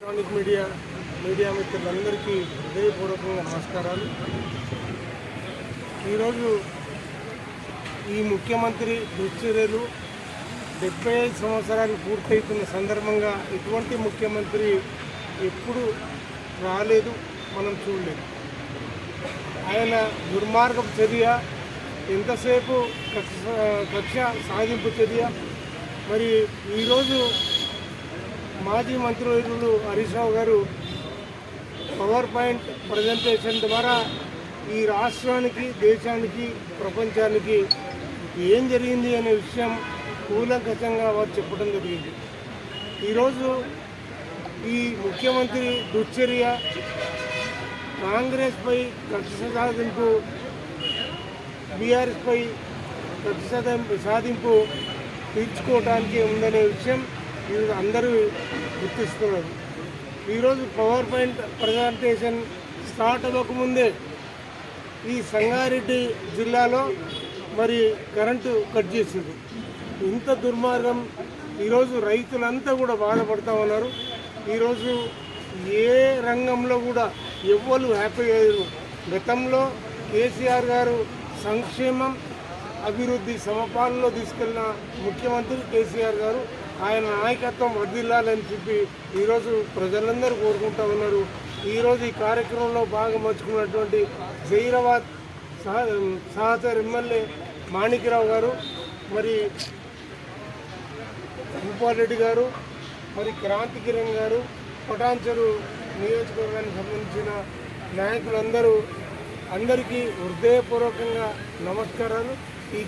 Electronic media media మిత్రులందరికీ హృదయపూర్వకంగా నమస్కారాలు. ఈరోజు ఈ ముఖ్యమంత్రి దుశ్చర్యలు డెబ్బై ఐదు సంవత్సరాలు పూర్తయితున్న సందర్భంగా ఇటువంటి ముఖ్యమంత్రి ఎప్పుడు రాలేదు మనం చూడలేదు. ఆయన దుర్మార్గపు చర్య ఎంతసేపు కక్ష కక్ష సాధింపు చర్య మరి ఈరోజు మాజీ మంత్రివర్యులు హరీష్ రావు గారు పవర్ పాయింట్ ప్రజెంటేషన్ ద్వారా ఈ రాష్ట్రానికి దేశానికి ప్రపంచానికి ఏం జరిగింది అనే విషయం కూలంకషంగా వారు చెప్పడం జరిగింది. ఈరోజు ఈ ముఖ్యమంత్రి దుశ్చర్య కాంగ్రెస్పై కక్ష సాధింపు బీఆర్ఎస్పై కక్ష సాధింపు తీర్చుకోవటానికి ఉందనే విషయం ఈరోజు అందరూ గుర్తిస్తున్నారు. ఈరోజు పవర్ పాయింట్ ప్రజెంటేషన్ స్టార్ట్ అవ్వకముందే ఈ సంగారెడ్డి జిల్లాలో మరి కరెంటు కట్ చేసింది. ఇంత దుర్మార్గం ఈరోజు రైతులంతా కూడా బాధపడతా ఉన్నారు. ఈరోజు ఏ రంగంలో కూడా ఎవ్వరు హ్యాపీ అయ్యారు. గతంలో కేసీఆర్ గారు సంక్షేమం అభివృద్ధి సమపాలనలో తీసుకెళ్ళిన ముఖ్యమంత్రి కేసీఆర్ గారు ఆయన నాయకత్వం వర్దిల్లాలని చెప్పి ఈరోజు ప్రజలందరూ కోరుకుంటా ఉన్నారు. ఈరోజు ఈ కార్యక్రమంలో భాగం పంచుకున్నటువంటి జైరాబాద్ సహ సహచర ఎమ్మెల్యే మాణిక్యరావు గారు మరి భూపాలరెడ్డి గారు మరి క్రాంతి కిరణ్ గారు కొటాంచరు నియోజకవర్గానికి సంబంధించిన నాయకులందరూ అందరికీ హృదయపూర్వకంగా నమస్కారాలు. ఈ